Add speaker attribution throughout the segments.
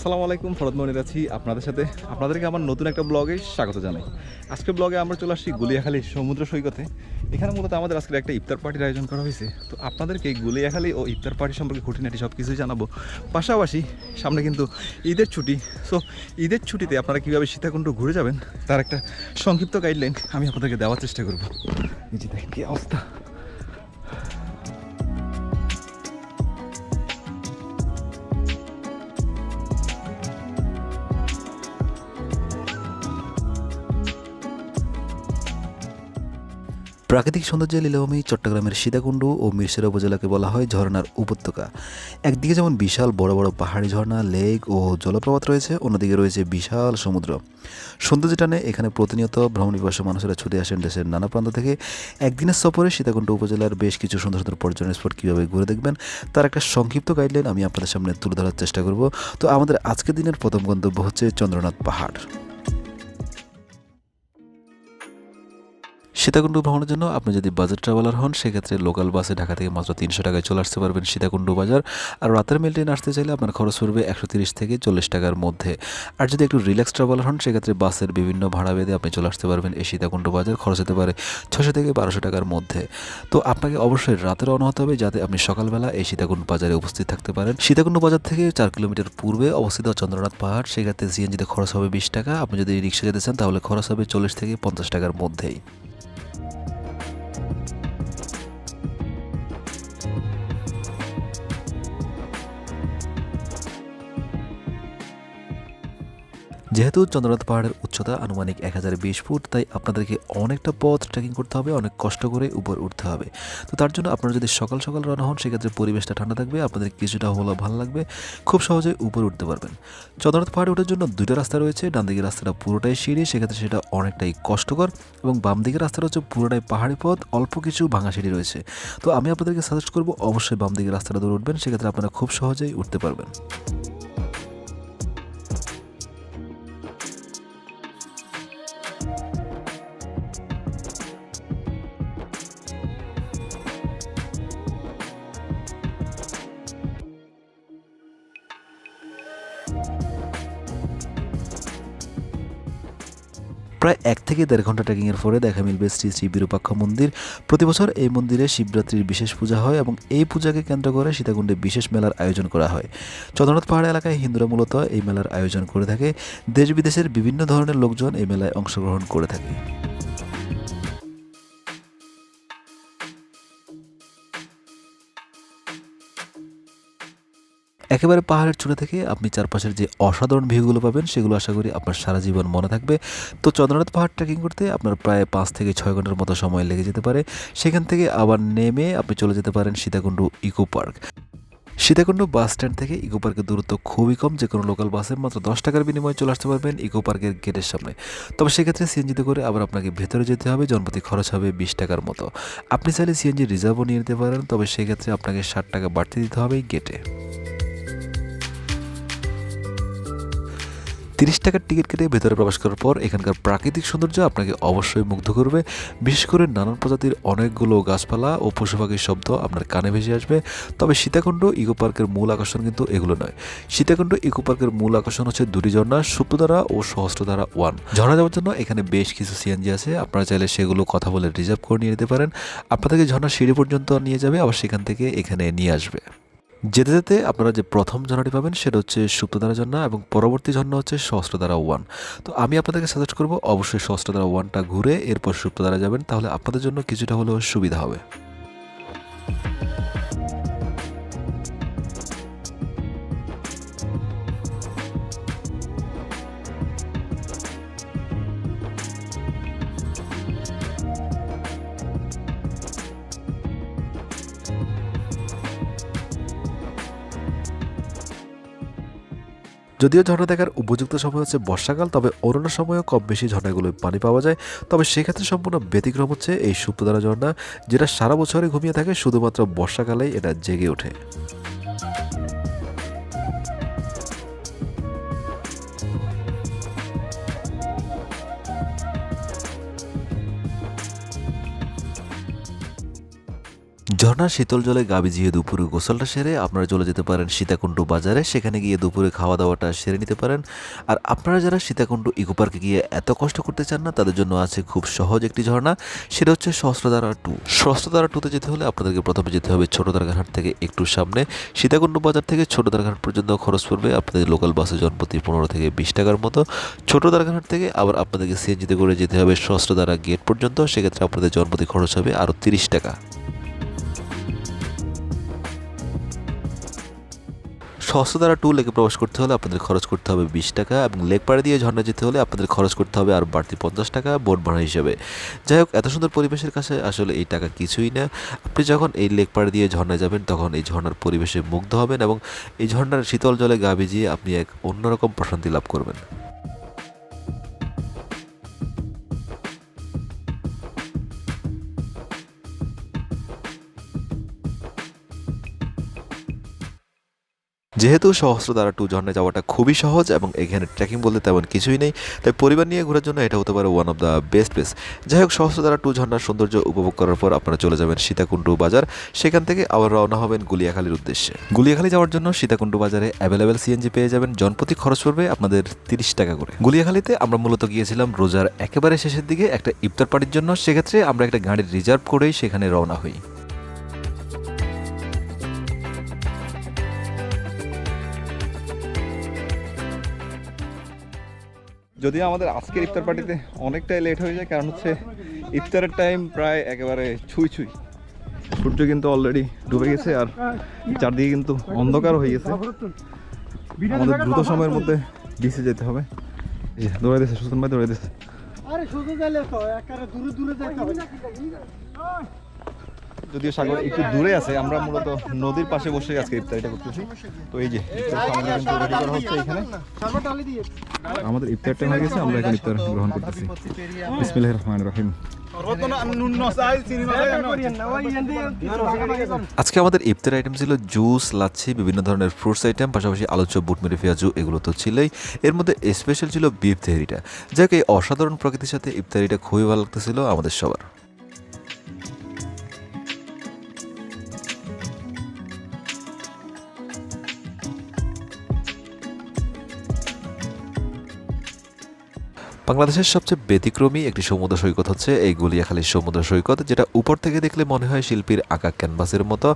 Speaker 1: আসসালামু আলাইকুম ফরদ মনির আছি আপনাদের সাথে। আপনাদেরকে আমার নতুন একটা ব্লগে স্বাগত জানাই। আজকের ব্লগে আমরা চলে আসছি গুলিয়াখালী সমুদ্র সৈকতে। এখানে মূলত আমাদের আজকে একটা ইফতার পার্টির আয়োজন করা হয়েছে। তো আপনাদেরকে গুলিয়াখালী ও ইফতার পার্টি সম্পর্কে খুঁটিনাটি সব কিছুই জানাব। পাশাপাশি সামনে কিন্তু ঈদের ছুটি। সো, ঈদের ছুটিতে আপনারা কীভাবে সীতাকুণ্ড ঘুরে যাবেন, তার একটা সংক্ষিপ্ত গাইডলাইন আমি আপনাদেরকে দেওয়ার চেষ্টা করব। যে দেখেন কি অবস্থা।
Speaker 2: প্রাকৃতিক সৌন্দর্যের লীলাভূমি চট্টগ্রামের সীতাকুণ্ড ও মিরসেরা উপজেলাকে বলা হয় ঝর্ণার উপত্যকা। একদিকে যেমন বিশাল বড় বড় পাহাড়ি ঝর্ণা, লেক ও জলপ্রপাত রয়েছে, অন্যদিকে রয়েছে বিশাল সমুদ্র। সৌন্দর্য টানে এখানে প্রতিনিয়ত ভ্রমণ পিপাসু মানুষেরা ছুটে আসেন দেশের নানা প্রান্ত থেকে। একদিনের সফরে সীতাকুণ্ড উপজেলার বেশ কিছু সুন্দর সুন্দর পর্যটন স্পট কীভাবে ঘুরে দেখবেন, তার একটা সংক্ষিপ্ত গাইডলাইন আমি আপনাদের সামনে তুলে ধরার চেষ্টা করব। তো আমাদের আজকের দিনের প্রথম গন্তব্য হচ্ছে চন্দ্রনাথ পাহাড়। সীতাকুণ্ড ভ্রমণের জন্য আপনি যদি বাজেট ট্রাভেলার হন, সেক্ষেত্রে লোকাল বাসে ঢাকা থেকে মাত্র তিনশো টাকায় চলে আসতে পারবেন সীতাকুণ্ড বাজার। আর রাতের মেল ট্রেন আসতে চাইলে আপনার খরচ পড়বে একশো তিরিশ থেকে চল্লিশ টাকার মধ্যে। আর যদি একটু রিল্যাক্স ট্রাভেলার হন, সেক্ষেত্রে বাসের বিভিন্ন ভাড়া বেঁধে আপনি চলে আসতে পারবেন এই সীতাকুণ্ড বাজার। খরচ হতে পারে ছশো থেকে বারোশো টাকার মধ্যে। তো আপনাকে অবশ্যই রাতে রওনা হতে হবে যাতে আপনি সকালবেলা এই সীতাকুণ্ড বাজারে উপস্থিত থাকতে পারেন। সীতাকুণ্ড বাজার থেকে চার কিলোমিটার পূর্বে অবস্থিত চন্দ্রনাথ পাহাড়, সেক্ষেত্রে সিএনজিতে খরচ হবে বিশ টাকা। আপনি যদি রিক্সা যেতে চান, তাহলে খরচ হবে চল্লিশ থেকে পঞ্চাশ টাকার মধ্যেই। যেহেতু চন্দ্রনাথ পাহাড়ের উচ্চতা আনুমানিক এক হাজার বিশ ফুট, তাই আপনাদেরকে অনেকটা পথ ট্রেকিং করতে হবে, অনেক কষ্ট করে উপর উঠতে হবে। তো তার জন্য আপনারা যদি সকাল সকাল রান্না হন, সেক্ষেত্রে পরিবেশটা ঠান্ডা থাকবে, আপনাদের কিছুটা হলেও ভালো লাগবে, খুব সহজে উপরে উঠতে পারবেন। চন্দ্রনাথ পাহাড়ে ওঠার জন্য দুইটা রাস্তা রয়েছে ডান দিকের রাস্তাটা পুরোটাই সিঁড়ি, সেক্ষেত্রে সেটা অনেকটাই কষ্টকর এবং বাম দিকের রাস্তাটা হচ্ছে পুরোটাই পাহাড়ি পথ, অল্প কিছু ভাঙা সিঁড়ি রয়েছে। তো আমি আপনাদেরকে সাজেস্ট করব, অবশ্যই বাম দিকের রাস্তাটা ধরে উঠবেন, সেক্ষেত্রে আপনারা খুব সহজেই উঠতে পারবেন। প্রায় এক থেকে দেড় ঘণ্টা ট্রেকিংয়ের পরে দেখা মিলবে শ্রী শ্রী বিরূপাক্ষ মন্দির। প্রতি বছর এই মন্দিরে শিবরাত্রির বিশেষ পূজা হয় এবং এই পূজাকে কেন্দ্র করে সীতাকুণ্ডে বিশেষ মেলার আয়োজন করা হয়। চন্দ্রনাথ পাহাড় এলাকায় হিন্দুরা মূলত এই মেলার আয়োজন করে থাকে। দেশ বিদেশের বিভিন্ন ধরনের লোকজন এই মেলায় অংশগ্রহণ করে থাকে। একেবারে পাহাড়ের চূড়া থেকে আপনি চারপাশের যে অসাধারণ ভিউগুলো পাবেন, সেগুলো আশা করি আপনার সারা জীবন মনে থাকবে। তো চন্দ্রনাথ পাহাড় ট্রেকিং করতে আপনার প্রায় পাঁচ থেকে ছয় ঘণ্টার মতো সময় লেগে যেতে পারে। সেখান থেকে আবার নেমে আপনি চলে যেতে পারেন Sitakunda eco park. Sitakunda bus stand থেকে ইকো পার্কের দূরত্ব খুবই কম, যে কোনো লোকাল বাসে মাত্র দশ টাকার বিনিময়ে চলে আসতে পারবেন ইকো পার্কের গেটের সামনে। তবে সেক্ষেত্রে সিএনজিতে করে আবার আপনাকে ভেতরে যেতে হবে, জনপ্রতি খরচ হবে বিশ টাকার মতো। আপনি চাইলে সিএনজি রিজার্ভও নিয়ে নিতে পারেন, তবে সেক্ষেত্রে আপনাকে ষাট টাকা বাড়তি দিতে হবে গেটে তিরিশ টাকার টিকিট কেটে ভেতরে প্রবেশ করার পর এখানকার প্রাকৃতিক সৌন্দর্য আপনাকে অবশ্যই মুগ্ধ করবে। বিশেষ করে নানান প্রজাতির অনেকগুলো গাছপালা ও পশু পাখির শব্দ আপনার কানে ভেসে আসবে। তবে সীতাকুণ্ড ইকো পার্কের মূল আকর্ষণ কিন্তু এগুলো নয়। সীতাকুণ্ড ইকো পার্কের মূল আকর্ষণ হচ্ছে দুটি ঝর্ণা, সুপ্তধারা ও সহস্রধারা ওয়ান। ঝর্ণা যাওয়ার জন্য এখানে বেশ কিছু সিএনজি আছে। আপনারা চাইলে সেগুলো কথা বলে রিজার্ভ করে নিয়ে নিতে পারেন। আপনাদেরকে ঝর্ণা সিঁড়ি পর্যন্ত নিয়ে যাবে, আবার সেখান থেকে এখানে নিয়ে আসবে। যেতে যেতে আপনারা যে প্রথম ঝর্ণাটি পাবেন সেটা হচ্ছে সুপ্তধারা ঝর্ণা এবং পরবর্তী ঝর্ণা হচ্ছে সহস্রধারা ওয়ান। তো আমি আপনাদেরকে সাজেস্ট করব অবশ্যই সহস্রধারা ওয়ানটা ঘুরে এরপর সুপ্তধারা যাবেন, তাহলে আপনাদের জন্য কিছুটা হলেও সুবিধা হবে। যদিও ঝর্ণা দেখার উপযুক্ত সময় হচ্ছে বর্ষাকাল, তবে অন্য সময়ও কম বেশি ঝর্ণাগুলোয় পানি পাওয়া যায়। তবে সেক্ষেত্রে সম্পূর্ণ ব্যতিক্রম হচ্ছে এই সুপ্তধারা ঝর্ণা, যেটা সারা বছরে ঘুমিয়ে থাকে, শুধুমাত্র বর্ষাকালেই এটা জেগে ওঠে। ঝর্ণার শীতল জলে গাবি জিয়ে দুপুরে গোসলটা সেরে আপনারা চলে যেতে পারেন সীতাকুণ্ড বাজারে। সেখানে গিয়ে দুপুরে খাওয়া দাওয়াটা সেরে নিতে পারেন। আর আপনারা যারা সীতাকুণ্ড ইকো পার্কে গিয়ে এত কষ্ট করতে চান না, তাদের জন্য আছে খুব সহজ একটি ঝর্ণা। সেটা হচ্ছে সহস্রধারা টু। সহস্রধারা টুতে যেতে হলে আপনাদেরকে প্রথমে যেতে হবে ছোট দারঘাট থেকে একটু সামনে। সীতাকুণ্ড বাজার থেকে ছোট দারঘাট পর্যন্ত খরচ পড়বে আপনাদের লোকাল বাসে জনপ্রতি পনেরো থেকে বিশ টাকার মতো। ছোট দারঘাট থেকে আবার আপনাদেরকে সিএনজিতে করে যেতে হবে সহস্রধারা গেট পর্যন্ত। সেক্ষেত্রে আপনাদের জনপ্রতি খরচ হবে আরও তিরিশ টাকা। সহস্রধারা টু লেকে প্রবেশ করতে হলে আপনাদের খরচ করতে হবে বিশ টাকা এবং লেক পাড়ে দিয়ে ঝর্ণা যেতে হলে আপনাদের খরচ করতে হবে আর বাড়তি পঞ্চাশ টাকা বোট ভাড়া হিসেবে। যাই হোক, এত সুন্দর পরিবেশের কাছে আসলে এই টাকা কিছুই না। আপনি যখন এই লেক পাড়ে দিয়ে ঝর্ণায় যাবেন, তখন এই ঝর্ণার পরিবেশে মুগ্ধ হবেন এবং এই ঝর্ণার শীতল জলে গা ভিজিয়ে আপনি এক অন্যরকম প্রশান্তি লাভ করবেন। যেহেতু সহস্রধারা টু ঝর্ণায় যাওয়াটা খুবই সহজ এবং এখানে ট্রেকিং বলতে তেমন কিছুই নেই, তাই পরিবার নিয়ে ঘোরার জন্য এটা হতে পারে one of the best place যাই হোক সহস্রধারা টু ঝর্ণার সৌন্দর্য উপভোগ করার পর আপনারা চলে যাবেন সীতাকুণ্ডু বাজার। সেখান থেকে আবার রওনা হবেন গুলিয়াখালীর উদ্দেশ্যে। গুলিয়াখালী যাওয়ার জন্য সীতাকুণ্ডু বাজারে অ্যাভেলেবেল সিএনজি পেয়ে যাবেন। জনপ্রতি খরচ পড়বে আপনাদের তিরিশ টাকা করে। গুলিয়াখালীতে আমরা মূলত গিয়েছিলাম রোজার একেবারে শেষের দিকে একটা ইফতার পার্টির জন্য। সেক্ষেত্রে আমরা একটা গাড়ির রিজার্ভ করেই সেখানে রওনা হই।
Speaker 1: যদিও আমাদের আজকের ইফতার পার্টিতে অনেকটাই লেট হয়ে যায়, কারণ হচ্ছে ইফতারের টাইম প্রায় একেবারে ছুঁই ছুঁই। সূর্য কিন্তু অলরেডি ডুবে গেছে আর চারদিকে কিন্তু অন্ধকার হয়ে গেছে। আমাদের দ্রুত সময়ের মধ্যে বিচে যেতে হবে। দৌড়াই দিচ্ছে সুস্থন ভাই দৌড়াই দিচ্ছে
Speaker 3: আরে শুধু গেলে তো একেবারে দূরে দূরে যাইতে হবে।
Speaker 1: যদিও সাগর একটু দূরে আছে, আমরা মূলত নদীর পাশে বসে আজকে ইফতারিটা করতেছি। তো এই যে এখানে। আমাদের ইফতার টাইম হয়ে গেছে, আমরা এখন ইফতার গ্রহণ করতেছি। রহমানির রহিম।
Speaker 2: আজকে আমাদের ইফতার আইটেম ছিল জুস, লাচ্ছি, বিভিন্ন ধরনের ফ্রুটস আইটেম পাশাপাশি আলোচ্য বুটমেরি পেঁয়াজু, এগুলো তো ছিলই। এর মধ্যে স্পেশাল ছিল বিফ তেহরিটা। যাকে, এই অসাধারণ প্রকৃতির সাথে ইফতারিটা খুবই ভালো লাগতেছিল আমাদের সবার। বাংলাদেশের সবচেয়ে ব্যতিক্রমী একটি সমুদ্র সৈকত হচ্ছে এই গুলিয়াখালীর সমুদ্র সৈকত, যেটা উপর থেকে দেখলে মনে হয় শিল্পীর আঁকা ক্যানভাসের মতো।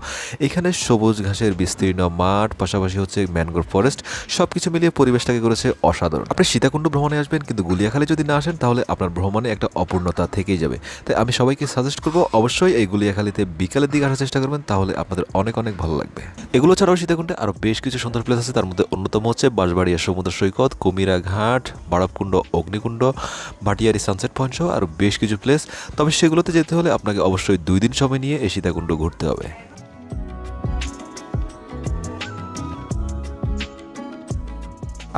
Speaker 2: এখানে সবুজ ঘাসের বিস্তীর্ণ মাঠ, পাশাপাশি হচ্ছে ম্যানগ্রোভ ফরেস্ট সব কিছু মিলিয়ে পরিবেশটাকে করেছে অসাধারণ। আপনি সীতাকুণ্ড ভ্রমণে আসবেন, কিন্তু গুলিয়াখালী যদি না আসেন, তাহলে আপনার ভ্রমণে একটা অপূর্ণতা থেকেই যাবে। তাই আমি সবাইকে সাজেস্ট করব, অবশ্যই এই গুলিয়াখালীতে বিকালের দিকে আসার চেষ্টা করবেন, তাহলে আপনাদের অনেক অনেক ভালো লাগবে। এগুলো ছাড়াও সীতাকুণ্ডে আরও বেশ কিছু সুন্দর প্লেস আছে, তার মধ্যে অন্যতম হচ্ছে বাঁশবাড়িয়া সমুদ্র সৈকত, কুমিরা ঘাট বাড়বকুণ্ড অগ্নিকুণ্ড ভাটিয়ারি সানসেট পয়েন্ট সহ আরও বেশ কিছু প্লেস তবে সেগুলোতে যেতে হলে আপনাকে অবশ্যই দুই দিন সময় নিয়ে এই সীতাকুণ্ড ঘুরতে হবে।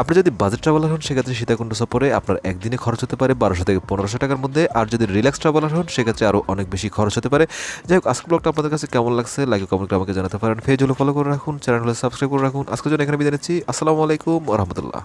Speaker 2: আপনি যদি বাজেট ট্রাভেলার হন, সেক্ষেত্রে সীতাকুণ্ড সফরে আপনার একদিনে খরচ হতে পারে বারোশো থেকে পনেরোশো টাকার মধ্যে। আর যদি রিল্যাক্স ট্রাভেলার হন, সেক্ষেত্রে আরও অনেক বেশি খরচ হতে পারে। যাই হোক, আজকের ব্লগটা আপনাদের কাছে কেমন লাগছে? লাইক কমেন্ট আমাকে জানাতে পারেন। ফেজ হলো ফলো করে রাখুন চ্যানেল হলে সাবস্ক্রাইব করে রাখুন। আজকের জন্য এখানে বিদায় নিচ্ছি। আসসালামু আলাইকুম রহমতুল্লাহ।